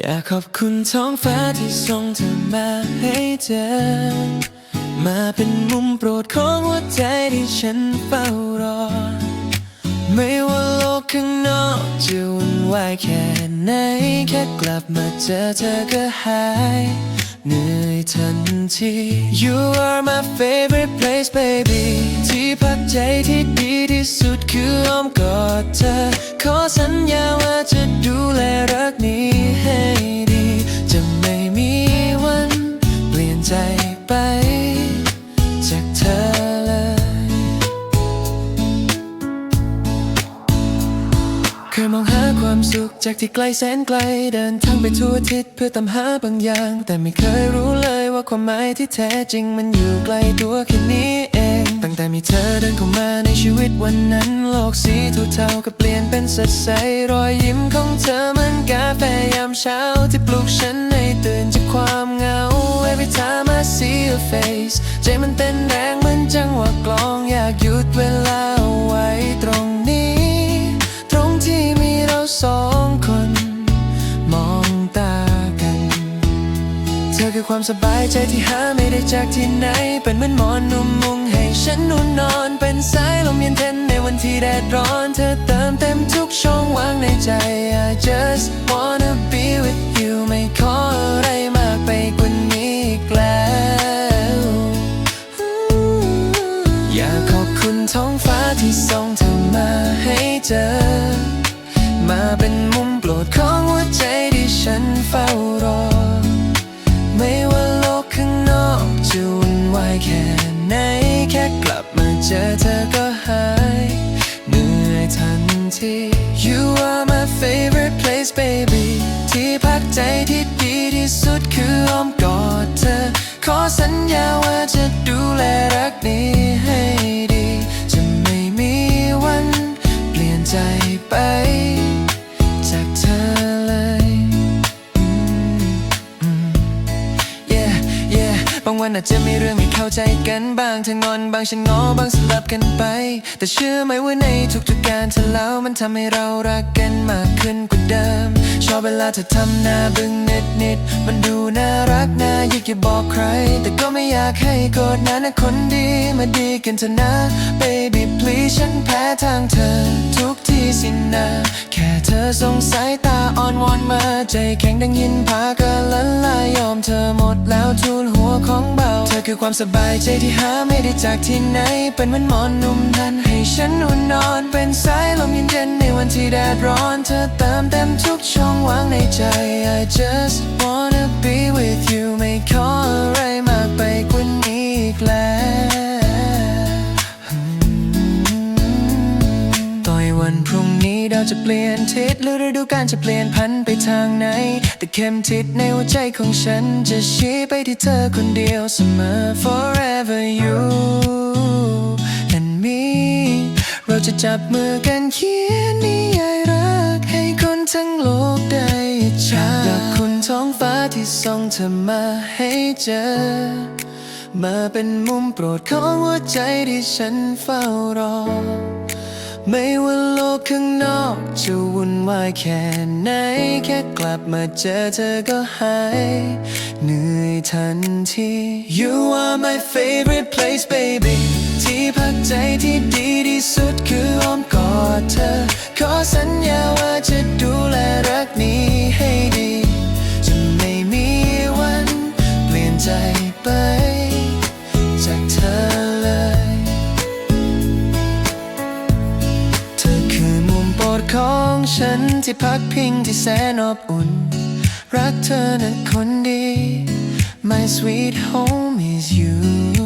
อยากขอบคุณท้องฟ้าที่ส่งเธอมาให้เจอ มาเป็นมุมโปรดของหัวใจที่ฉันเฝ้ารอ ไม่ว่าโลกข้างนอกจะวุ่นวายแค่ไหน แค่กลับมาเจอเธอก็หายเหนื่อยทันที You are my favorite place baby ที่พักใจที่ดีที่สุดคืออ้อมกอดเธอ ขอสัญญาว่า มองหาความสุขจากที่ไกลแสนไกล เดินทางไปทั่วทิศเพื่อตามหาบางอย่าง แต่ไม่เคยรู้เลยว่าความหมายที่แท้จริงมันอยู่ไกลตัวแค่นี้เอง ตั้งแต่มีเธอเดินเข้ามาในชีวิตวันนั้น โลกสีเทาๆก็เปลี่ยนเป็นสดใสรอยยิ้มของเธอเหมือนกาแฟยามเช้าที่ปลุกฉันให้ตื่นจากความเหงา Every time I see your face ใจมันเต้นแรงเหมือนจังหวะกลองอยากหยุ เธอคือความสบายใจที่หาไม่ได้จากที่ไหน เป็นเหมือนหมอนนุ่มมุงให้ฉันนุ่นนอน เป็นสายลมเย็นเย็นในวันที่แดดร้อน เธอเติมเต็มทุกช่องว่างในใจ I just wanna be with you ไม่ขออะไรมากไปกว่านี้อีกแล้ว อยากขอบคุณท้องฟ้าที่ส่งเธอมาให้เจอ มาเป็น เจอเธอก็หายเหนื่อยทันที You are my favorite place baby ที่พักใจที่ดีที่สุดคืออ้อมกอดเธอ ขอสัญญาว่าจะดูแลรักนี้ บางวันอาจจะมีเรื่องไม่เข้าใจกันบ้างเธองอนบางฉันงอบางสลับกันไป แต่เชื่อไหมว่าในทุกๆการเธอเล่ามันทำให้เรารักกันมากขึ้นกว่าเดิม ชอบเวลาเธอทำหน้าบึ้งนิดนิดๆมันดูน่ารักน่าอยากจะบอกใคร แต่ก็ไม่อยากให้โกรธนะนะคนดีมาดีกันเถอะนะ baby please ฉันแพ้ทางเธอ ทุกที่สินนะ แค่เธอสงสาย อ่อนวอนมาใจแข็งดังยินพาก็ละลายยอมเธอหมดแล้วทูลหัวของเบา เธอคือความสบายใจที่หาไม่ได้จากที่ไหน เป็นเหมือนหมอนนุ่มทันให้ฉันอุ่นนอน เป็นสายลมเย็นๆในวันที่แดดร้อน เธอเติมเต็มทุกช่องว่างในใจอาจจะ จะเปลี่ยนทิศหรือฤดูกาลจะเปลี่ยนพันไปทางไหน แต่เข็มทิศในหัวใจของฉัน จะชี้ไปที่เธอคนเดียวเสมอ forever you and me เราจะจับมือกันเขียนนิยายรัก ให้คนทั้งโลกได้จฉาอยากคุณท้องฟ้าที่ส่งเธอมาให้เจอ มาเป็นมุมโปรดของหัวใจที่ฉันเฝ้ารอ ไม่ว่าโลกข้างนอกจะวุ่นวายแค่ไหน แค่กลับมาเจอเธอก็หายเหนื่อยทันที You are my favorite place baby ที่พักใจที่ดีที่สุดคืออ้อมกอดเธอ ขอสัญญาว่าจะ ที่พักพิงที่แสนอบอุ่น รักเธอนั้นคนดี My sweet home is you